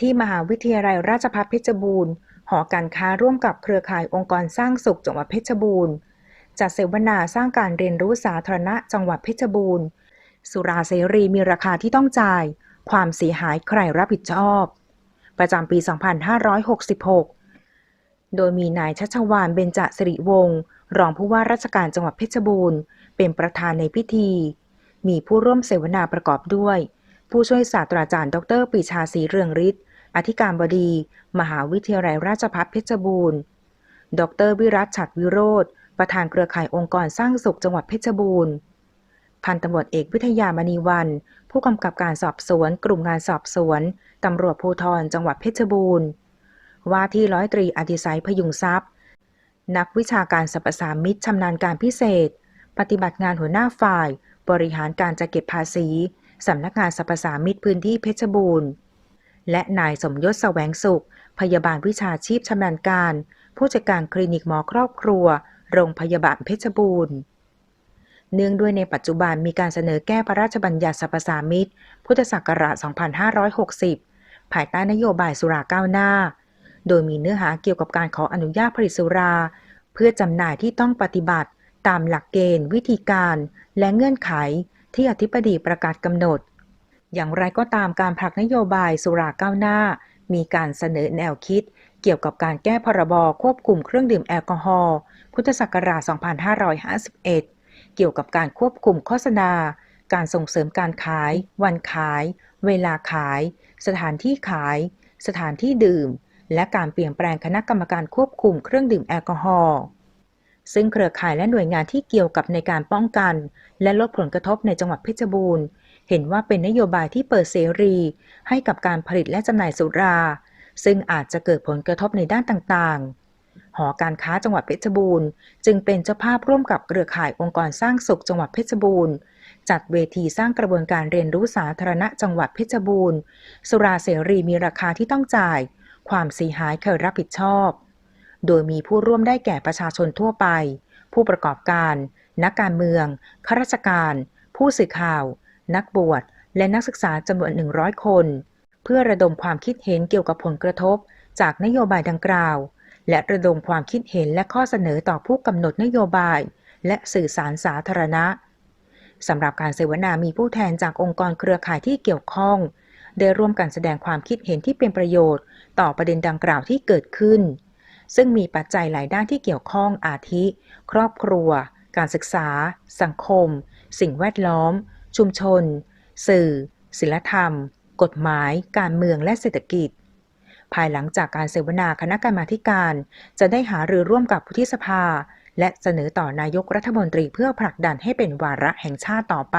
ที่มหาวิทยาลัยราชภัฏเพชรบูรณ์ หอการค้าร่วมกับเครือข่ายองค์กรสร้างสุขจังหวัดเพชรบูรณ์ จัดเสวนาสร้างการเรียนรู้สาธารณะจังหวัดเพชรบูรณ์ สุราเสรีมีราคาที่ต้องจ่าย ความเสียหายใครรับผิดชอบ ประจำปี 2566 โดยมีนายชัชวานเบญจสิริวงศ์รองผู้ว่าราชการจังหวัดเพชรบูรณ์ เป็นประธานในพิธี มีผู้ร่วมเสวนาประกอบด้วย ผู้ช่วยศาสตราจารย์ ดรปีชาศรีเรืองฤทธิ์อธิการบดี มหาวิทยาลัยราชภัฏเพชรบูรณ์ ดรวิรัตฉัดวิโรธประธานเครือข่ายองค์กรสร้างสุขจังหวัดเพชรบูรณ์ พันตำรวจเอกวิทยามณีวัน ผู้กำกับการสอบสวน กลุ่มงานสอบสวน ตำรวจภูธรจังหวัดเพชรบูรณ์ ว่าที่ร้อยตรีอดิไสยพยุงทรัพย์ นักวิชาการสรรพสามิตชำนาญการพิเศษ ปฏิบัติงานหัวหน้าฝ่าย บริหารการจัดเก็บภาษี สำนักงานสรรพสามิตพื้นที่เพชรบูรณ์ และนายสมยศแสวงสุข พยาบาลวิชาชีพชำนาญการ ผู้จัดการคลินิกหมอครอบครัว โรงพยาบาลเพชรบูรณ์ เนื่องด้วยในปัจจุบันมีการเสนอแก้พระราชบัญญัติสรรพสามิตพุทธศักราช 2560 ภายใต้นโยบายสุราก้าวหน้า โดยมีเนื้อหาเกี่ยวกับการขออนุญาตผลิตสุรา เพื่อจำหน่ายที่ต้องปฏิบัติตามหลักเกณฑ์ วิธีการ และเงื่อนไข ที่อธิบดีประกาศกำหนด อย่างไรก็ตามการผลักนโยบายสุราก้าวหน้า มีการเสนอแนวคิด เกี่ยวกับการแก้พรบควบคุมเครื่องดื่มแอลกอฮอล์พุทธศักราช 2551 เกี่ยวกับการควบคุมโฆษณา การส่งเสริมการขาย วันขาย เวลาขาย สถานที่ขาย สถานที่ดื่ม และการเปลี่ยนแปลงคณะกรรมการควบคุมเครื่องดื่มแอลกอฮอล์ ซึ่งเครือข่ายและหน่วยงานที่เกี่ยวกับในการป้องกัน และลดผลกระทบในจังหวัดเพชรบูรณ์ เห็นว่าเป็นนโยบายที่เปิดเสรี ให้กับการผลิตและจำหน่ายสุรา ซึ่งอาจจะเกิดผลกระทบในด้านต่างๆ หอการค้าจังหวัดเพชรบูรณ์ จึงเป็นเจ้าภาพร่วมกับเครือข่ายองค์กรสร้างสุขจังหวัดเพชรบูรณ์จัดเวทีสร้างกระบวนการเรียนรู้สาธารณะจังหวัดเพชรบูรณ์ สุราเสรีมีราคาที่ต้องจ่าย ความเสียหายใครรับผิดชอบ โดยมีผู้ร่วมได้แก่ประชาชนทั่วไป ผู้ประกอบการ นักการเมือง ข้าราชการ ผู้สื่อข่าว นักบวช และนักศึกษาจำนวน 100 คน เพื่อระดมความคิดเห็นเกี่ยวกับผลกระทบ จากนโยบายดังกล่าว และระดมความคิดเห็นและข้อเสนอต่อผู้กำหนดนโยบาย และสื่อสารสาธารณะสำหรับการเสวนามีผู้แทนจากองค์กรเครือข่ายที่เกี่ยวข้อง ได้ร่วมกันแสดงความคิดเห็นที่เป็นประโยชน์ ต่อประเด็นดังกล่าวที่เกิดขึ้น ซึ่งมีปัจจัยหลายด้านที่เกี่ยวข้องอาทิ ครอบครัว การศึกษา สังคม สิ่งแวดล้อม ชุมชน สื่อ ศิลธรรม กฎหมาย การเมืองและเศรษฐกิจ ภายหลังจากการเสวนาคณะกรรมาธิการ จะได้หารือร่วมกับผู้ที่สภา และเสนอต่อนายกรัฐมนตรีเพื่อผลักดันให้เป็นวาระแห่งชาติต่อไป